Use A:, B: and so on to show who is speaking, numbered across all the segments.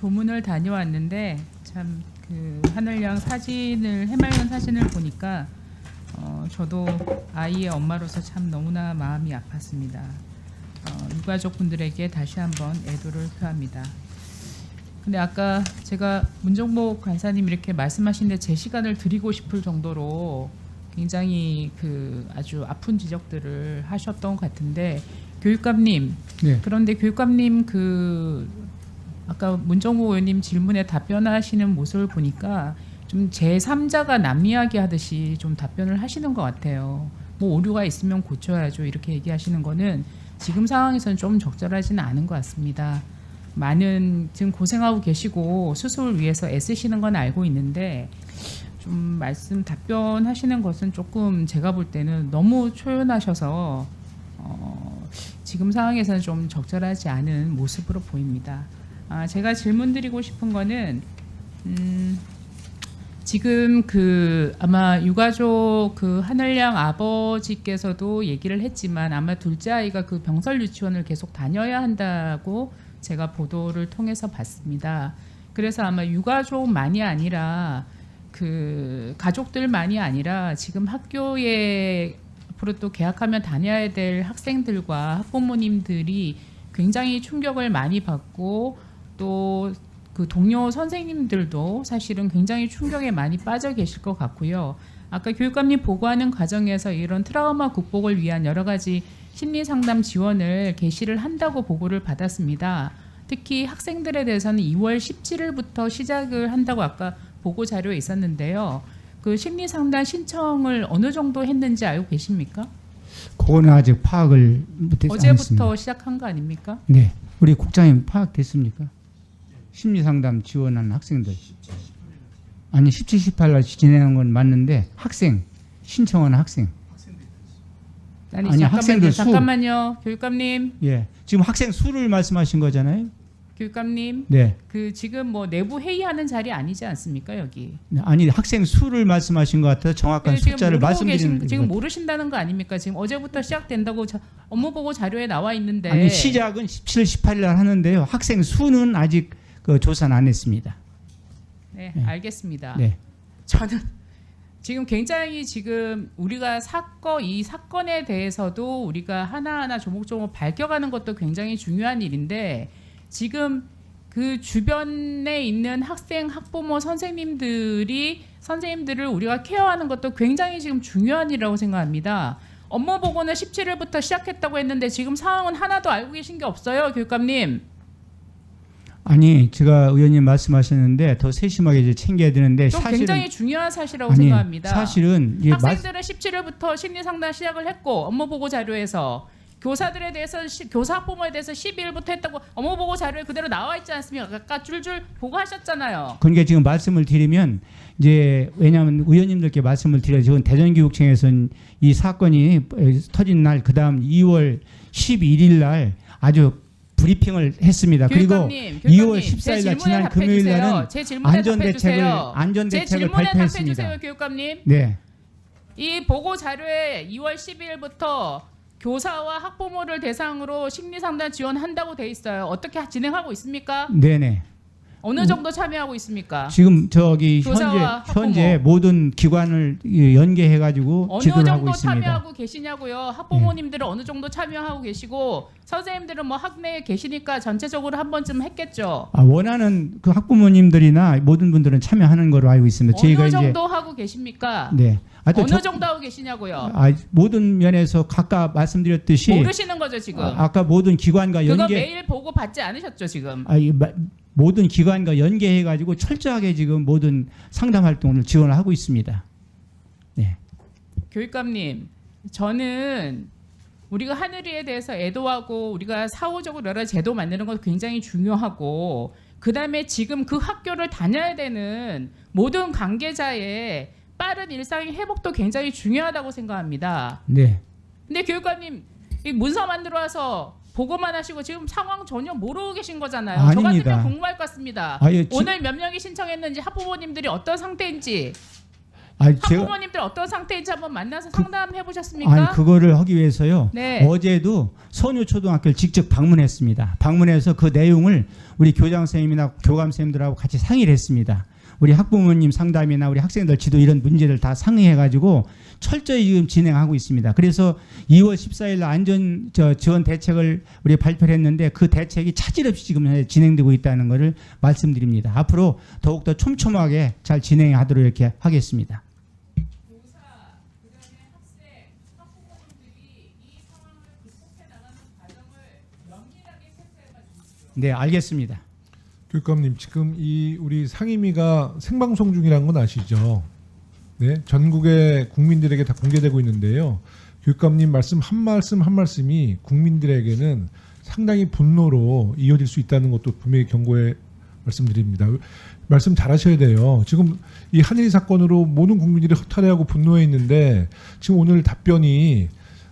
A: 조문을 다녀왔는데 참 그 하늘양 사진을 해맑은 사진을 보니까 어, 저도 아이의 엄마로서 참 너무나 마음이 아팠습니다. 어, 유가족 분들에게 다시 한번 애도를 표합니다. 근데 아까 제가 문정복 관사님 이렇게 말씀하시는데 제 시간을 드리고 싶을 정도로 굉장히 그 아주 아픈 지적들을 하셨던 것 같은데 교육감님
B: 네.
A: 그런데 교육감님 그 아까 문정호 의원님 질문에 답변하시는 모습을 보니까 좀 제3자가 남 이야기 하듯이 좀 답변을 하시는 것 같아요. 뭐 오류가 있으면 고쳐야죠. 이렇게 얘기하시는 거는 지금 상황에서는 좀 적절하지는 않은 것 같습니다. 많은 지금 고생하고 계시고 수습을 위해서 애쓰시는 건 알고 있는데 좀 말씀 답변하시는 것은 조금 제가 볼 때는 너무 초연하셔서 어, 지금 상황에서는 좀 적절하지 않은 모습으로 보입니다. 아, 제가 질문 드리고 싶은 거는 음, 지금 그 아마 유가족 그 하늘양 아버지께서도 얘기를 했지만 아마 둘째 아이가 그 병설 유치원을 계속 다녀야 한다고 제가 보도를 통해서 봤습니다. 그래서 아마 유가족만이 아니라 그 가족들만이 아니라 지금 학교에 앞으로 또 개학하면 다녀야 될 학생들과 학부모님들이 굉장히 충격을 많이 받고 또 그 동료 선생님들도 사실은 굉장히 충격에 많이 빠져 계실 것 같고요. 아까 교육감님 보고하는 과정에서 이런 트라우마 극복을 위한 여러 가지 심리 상담 지원을 개시를 한다고 보고를 받았습니다. 특히 학생들에 대해서는 2월 17일부터 시작을 한다고 아까 보고 자료에 있었는데요. 그 심리 상담 신청을 어느 정도 했는지 알고 계십니까?
B: 그거는 아직 파악을 못했
A: 어제부터
B: 않습니다.
A: 시작한 거 아닙니까?
B: 네. 우리 국장님 파악됐습니까? 심리 상담 지원하는 학생들. 아니 17, 18날 진행한 건 맞는데 학생 신청하는 학생.
A: 아니,
B: 아니,
A: 잠깐만요.
B: 학생들 수.
A: 잠깐만요. 교육감님,
B: 예. 지금 학생 수를 말씀하신 거잖아요.
A: 교육감님.
B: 네.
A: 그 지금 뭐 내부 회의하는 자리 아니지 않습니까 여기?
B: 네, 아니 학생 수를 말씀하신 것 같아서 정확한
A: 지금
B: 숫자를 말씀드리는
A: 계신, 지금
B: 것
A: 모르신다는 거 아닙니까? 지금 어제부터 시작된다고 자, 업무 보고 자료에 나와 있는데
B: 아니 시작은 17, 18일 날 하는데요. 학생 수는 아직 그 조사는 안 했습니다.
A: 네,
B: 네.
A: 알겠습니다.
B: 네.
A: 저는 지금 굉장히 지금 우리가 사건 이 사건에 대해서도 우리가 하나하나 조목조목 밝혀가는 것도 굉장히 중요한 일인데 지금 그 주변에 있는 학생, 학부모, 선생님들이 선생님들을 우리가 케어하는 것도 굉장히 지금 중요한 일이라고 생각합니다. 업무 보고는 17일부터 시작했다고 했는데 지금 상황은 하나도 알고 계신 게 없어요, 교육감님.
B: 아니 제가 의원님 말씀하셨는데 더 세심하게 이제 챙겨야 되는데
A: 좀
B: 사실은
A: 굉장히 중요한 사실이라고
B: 아니
A: 생각합니다.
B: 사실은 이게
A: 학생들은 17일부터 심리 상담 시작을 했고 업무 보고 자료에서 교사들에 대해서 시- 교사 학부모에 대해서 12일부터 했다고 업무 보고 자료에 그대로 나와 있지 않습니까? 아까 줄줄 보고하셨잖아요.
B: 그러니까 지금 말씀을 드리면 이제 왜냐하면 의원님들께 말씀을 드려야 지금 대전교육청에서는 이 사건이 터진 날 그다음 2월 11일 날 아주 브리핑을 했습니다. 그리고
A: 교육감님,
B: 2월
A: 교육감님, 제
B: 14일 날 지난 금요일. 날은 안전 대책을. 안전
A: 제
B: 대책을 발표했습니다.
A: 주세요, 교육감님.
B: 네.
A: 이 보고 자료에 2월 12일부터 교사와 학부모를 대상으로 심리 상담 지원한다고 돼 있어요. 어떻게 진행하고 있습니까?
B: 네, 네.
A: 어느 정도 참여하고 있습니까?
B: 지금 저기 현재
A: 교사와
B: 현재
A: 학부모.
B: 모든 기관을 연계해 가지고
A: 어느
B: 지도를 하고
A: 정도
B: 있습니다. 네.
A: 참여하고 계시냐고요. 학부모님들은 어느 정도 참여하고 계시고 선생님들은 뭐 학내에 계시니까 전체적으로 한 번쯤 했겠죠.
B: 아, 원하는 그 학부모님들이나 모든 분들은 참여하는 걸로 알고 있습니다. 저희가
A: 어느
B: 이제
A: 정도 하고 계십니까?
B: 네. 아, 또
A: 어느
B: 저-
A: 정도 하고 계시냐고요.
B: 아, 모든 면에서 각각 말씀드렸듯이
A: 모르시는 거죠 지금.
B: 아, 아까 모든 기관과
A: 그거
B: 연계
A: 매일 보고 받지 않으셨죠 지금.
B: 아, 이 마- 모든 기관과 연계해 가지고 철저하게 지금 모든 상담 활동을 지원을 하고 있습니다. 네.
A: 교육감님, 저는 우리가 하늘이에 대해서 애도하고 우리가 사후적으로 여러 제도 만드는 것 굉장히 중요하고 그 다음에 지금 그 학교를 다녀야 되는 모든 관계자의 빠른 일상의 회복도 굉장히 중요하다고 생각합니다.
B: 네.
A: 근데 교육감님 이 문서 만들어 와서 보고만 하시고 지금 상황 전혀 모르고 계신 거잖아요. 저
B: 아닙니다.
A: 같으면 궁금할 것 같습니다.
B: 아예 지-
A: 오늘 몇 명이 신청했는지 학부모님들이 어떤 상태인지
B: 아 제가
A: 학부모님들 어떤 상태인지 한번 만나서 상담해 보셨습니까?
B: 아니 그거를 하기 위해서요.
A: 네.
B: 어제도 선유 초등학교를 직접 방문했습니다. 방문해서 그 내용을 우리 교장 선생님이나 교감 선생님들하고 같이 상의를 했습니다. 우리 학부모님 상담이나 우리 학생들 지도 이런 문제를 다 상의해 가지고 철저히 지금 진행하고 있습니다. 그래서 2월 14일 날 안전 저 지원 대책을 우리 발표를 했는데 그 대책이 차질 없이 지금 진행되고 있다는 것을 말씀드립니다. 앞으로 더욱더 촘촘하게 잘 진행하도록 이렇게 하겠습니다. 네, 알겠습니다.
C: 교육감님 지금 이 우리 상임위가 생방송 중이라는 건 아시죠? 네, 전국의 국민들에게 다 공개되고 있는데요. 교육감님 말씀 한 말씀 한 말씀이 국민들에게는 상당히 분노로 이어질 수 있다는 것도 분명히 경고해 말씀드립니다. 말씀 잘하셔야 돼요. 지금 이 한일 사건으로 모든 국민들이 허탈해하고 분노해 있는데 지금 오늘 답변이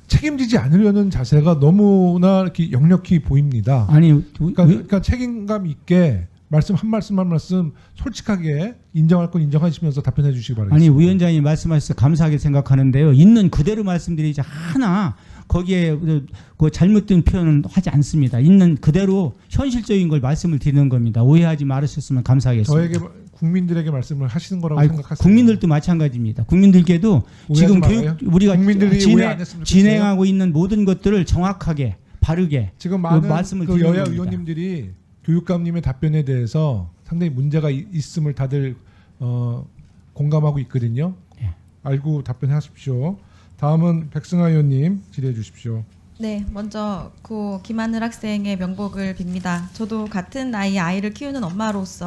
C: 책임지지 않으려는 자세가 너무나 이렇게 역력히 보입니다.
B: 아니, 우-
C: 그러니까, 그러니까 책임감 있게 말씀 한 말씀 한 말씀 솔직하게 인정할 건 인정하시면서 답변해 주시기 바랍니다.
B: 아니 위원장이 말씀하셔서 감사하게 생각하는데요. 있는 그대로 말씀드리지 하나 거기에 그- 그 잘못된 표현은 하지 않습니다. 있는 그대로 현실적인 걸 말씀을 드리는 겁니다. 오해하지 말으셨으면 감사하겠습니다.
C: 저에게 국민들에게 말씀을 하시는 거라고
B: 아니,
C: 생각하세요.
B: 국민들도 마찬가지입니다. 국민들께도 지금 교육
C: 말아요.
B: 우리가 진행,
C: 안 했으면 좋겠어요.
B: 진행하고 있는 모든 것들을 정확하게 바르게
C: 지금 많은
B: 말씀을
C: 그 여야
B: 겁니다.
C: 의원님들이 교육감님의 답변에 대해서 상당히 문제가 이- 있음을 다들 어, 공감하고 있거든요.
B: 예.
C: 알고 답변하십시오. 다음은 백승하 의원님 질의해 주십시오.
D: 네, 먼저 고 김하늘 학생의 명복을 빕니다. 저도 같은 나이 아이를 키우는 엄마로서